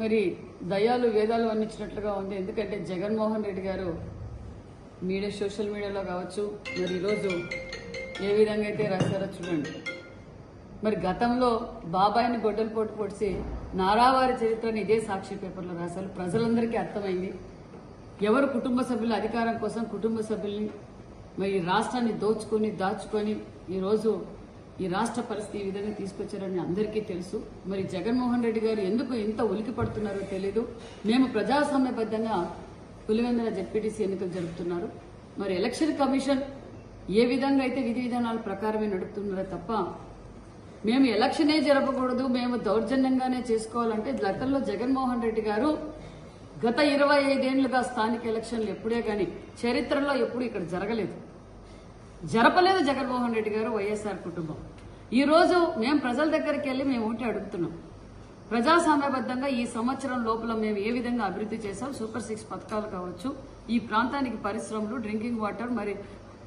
మరి దయాలు వేదాలు వర్ణించినట్లుగా ఉంది. ఎందుకంటే జగన్మోహన్ రెడ్డి గారు మీడియా సోషల్ మీడియాలో కావచ్చు మరి ఈరోజు ఏ విధంగా అయితే రాశారో చూడండి. మరి గతంలో బాబాయిని గొడ్డలు పోటు పొడిచి నారావారి చరిత్రని ఇదే సాక్షి పేపర్లో రాశారు. ప్రజలందరికీ అర్థమైంది. ఎవరు కుటుంబ సభ్యుల అధికారం కోసం కుటుంబ సభ్యుల్ని మరి రాష్ట్రాన్ని దోచుకొని దాచుకొని ఈరోజు ఈ రాష్ట్ర పరిస్థితి ఈ విధంగా తీసుకొచ్చారని అందరికీ తెలుసు. మరి జగన్మోహన్ రెడ్డి గారు ఎందుకు ఇంత ఉలికి పడుతున్నారో తెలీదు. మేము ప్రజాస్వామ్యబద్ధంగా పులివెందుల జడ్పీటీసీ ఎన్నికలు జరుపుతున్నారు. మరి ఎలక్షన్ కమిషన్ ఏ విధంగా అయితే విధి విధానాల ప్రకారమే నడుపుతున్నారో తప్ప మేము ఎలక్షనే జరపకూడదు మేము దౌర్జన్యంగానే చేసుకోవాలంటే గతంలో జగన్మోహన్ రెడ్డి గారు గత ఇరవై ఐదేళ్ళుగా స్థానిక ఎలక్షన్లు ఎప్పుడే కానీ చరిత్రలో ఎప్పుడు ఇక్కడ జరగలేదు. జరపలేదు జగన్మోహన్ రెడ్డి గారు వైఎస్ఆర్ కుటుంబం. ఈరోజు మేము ప్రజల దగ్గరికి వెళ్ళి మేము ఒకటి అడుగుతున్నాం. ప్రజాస్వామ్యబద్ధంగా ఈ సంవత్సరం లోపల మేము ఏ విధంగా అభివృద్ధి చేశాం సూపర్ సిక్స్ పథకాలు కావచ్చు ఈ ప్రాంతానికి పరిశ్రమలు డ్రింకింగ్ వాటర్ మరి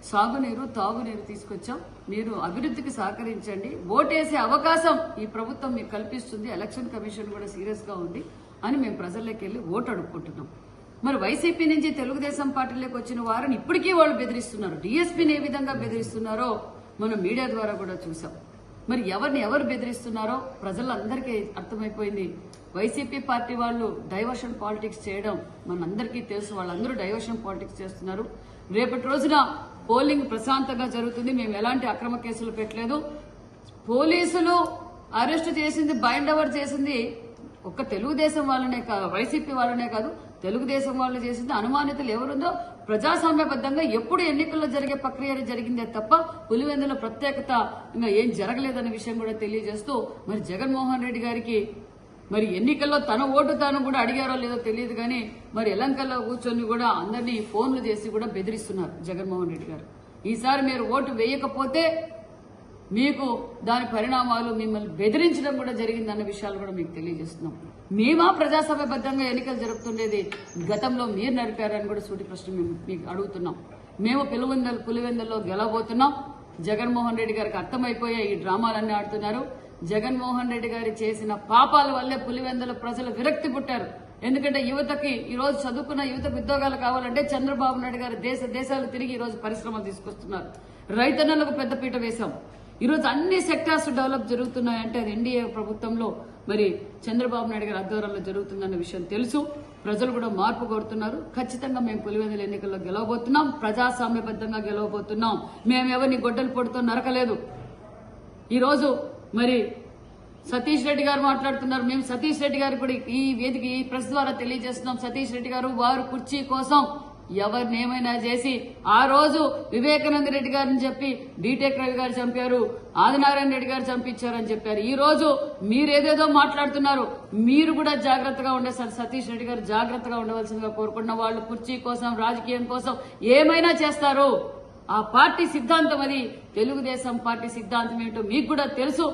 సాగునీరు తాగునీరు తీసుకొచ్చాం. మీరు అభివృద్ధికి సహకరించండి. ఓటేసే అవకాశం ఈ ప్రభుత్వం మీకు కల్పిస్తుంది. ఎలక్షన్ కమిషన్ కూడా సీరియస్గా ఉంది అని మేము ప్రజల్లోకి వెళ్ళి ఓటు అడుక్కుంటున్నాం. మరి వైసీపీ నుంచి తెలుగుదేశం పార్టీలోకి వచ్చిన వారిని ఇప్పటికీ వాళ్ళు బెదిరిస్తున్నారు. డిఎస్పీని ఏ విధంగా బెదిరిస్తున్నారో మనం మీడియా ద్వారా కూడా చూసాం. మరి ఎవరిని ఎవరు బెదిరిస్తున్నారో ప్రజలందరికీ అర్థమైపోయింది. వైసీపీ పార్టీ వాళ్ళు డైవర్షన్ పాలిటిక్స్ చేయడం మనందరికీ తెలుసు. వాళ్ళందరూ డైవర్షన్ పాలిటిక్స్ చేస్తున్నారు. రేపటి రోజున పోలింగ్ ప్రశాంతంగా జరుగుతుంది. మేము ఎలాంటి అక్రమ కేసులు పెట్టలేదు. పోలీసులు అరెస్ట్ చేసింది బైండ్ అవర్ చేసింది ఒక్క తెలుగుదేశం వాళ్ళనే కాదు వైసీపీ వాళ్ళనే కాదు. తెలుగుదేశం వాళ్ళు చేసింది అనుమానితులు ఎవరుందో ప్రజాస్వామ్యబద్ధంగా ఎప్పుడు ఎన్నికల్లో జరిగే ప్రక్రియ జరిగిందే తప్ప పులివెందుల ప్రత్యేకత ఇంకా ఏం జరగలేదనే విషయం కూడా తెలియజేస్తూ మరి జగన్మోహన్ రెడ్డి గారికి మరి ఎన్నికల్లో తన ఓటు తాను కూడా అడిగారో లేదో తెలియదు కానీ మరి ఎలంకల్లో కూర్చొని కూడా అందరినీ ఫోన్లు చేసి కూడా బెదిరిస్తున్నారు జగన్మోహన్ రెడ్డి గారు. ఈసారి మీరు ఓటు వేయకపోతే మీకు దాని పరిణామాలు మిమ్మల్ని బెదిరించడం కూడా జరిగిందన్న విషయాలు కూడా మీకు తెలియజేస్తున్నాం. మేమా ప్రజాసభ్యబద్ధంగా ఎన్నికలు జరుపుతుండేది గతంలో మీరు నడిపారని కూడా సూటి ప్రశ్న మేము మీకు అడుగుతున్నాం. మేము పులివెందలు పులివెందల్లో గెలవబోతున్నాం. జగన్మోహన్ రెడ్డి గారికి అర్థమైపోయే ఈ డ్రామాలన్నీ ఆడుతున్నారు. జగన్మోహన్ రెడ్డి గారి చేసిన పాపాల వల్లే పులివెందల ప్రజలు విరక్తి పుట్టారు. ఎందుకంటే యువతకి ఈ రోజు చదువుకున్న యువతకు ఉద్యోగాలు కావాలంటే చంద్రబాబు నాయుడు గారు దేశ దేశాలు తిరిగి ఈ రోజు పరిశ్రమలు తీసుకొస్తున్నారు. రైతన్నలకు పెద్దపీట వేశాం. ఈరోజు అన్ని సెక్టార్స్ డెవలప్ జరుగుతున్నాయంటే అది ఎన్డీఏ ప్రభుత్వంలో మరి చంద్రబాబు నాయుడు గారి ఆధ్వర్యంలో జరుగుతుందన్న విషయం తెలుసు. ప్రజలు కూడా మార్పు కోరుతున్నారు. ఖచ్చితంగా మేము పులివెందుల ఎన్నికల్లో గెలవబోతున్నాం. ప్రజాస్వామ్యబద్ధంగా గెలవబోతున్నాం. మేము ఎవరిని గొడ్డలు పొడితో నరకలేదు. ఈరోజు మరి సతీష్ రెడ్డి గారు మాట్లాడుతున్నారు. మేము సతీష్ రెడ్డి గారు కూడా ఈ వేదిక ఈ ప్రెస్ ద్వారా తెలియజేస్తున్నాం. సతీష్ రెడ్డి గారు వారు కుర్చీ కోసం ఎవరిని ఏమైనా చేసి ఆ రోజు వివేకానంద రెడ్డి గారిని చెప్పి బీటెక్ రవి గారు చంపారు ఆదినారాయణ రెడ్డి గారు చంపించారని చెప్పారు. ఈ రోజు మీరేదేదో మాట్లాడుతున్నారు మీరు కూడా జాగ్రత్తగా ఉండే సార్ సతీష్ రెడ్డి గారు జాగ్రత్తగా ఉండవలసిందిగా కోరుకున్న వాళ్ళు కుర్చీ కోసం రాజకీయం కోసం ఏమైనా చేస్తారు? ఆ పార్టీ సిద్ధాంతం అది. తెలుగుదేశం పార్టీ సిద్ధాంతం ఏంటో మీకు కూడా తెలుసు.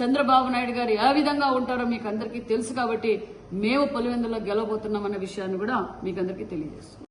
చంద్రబాబు నాయుడు గారు ఏ విధంగా ఉంటారో మీకు అందరికీ తెలుసు కాబట్టి మేము పులివెందులో గెలవబోతున్నామన్న విషయాన్ని కూడా మీకు అందరికీ తెలియజేస్తున్నాం.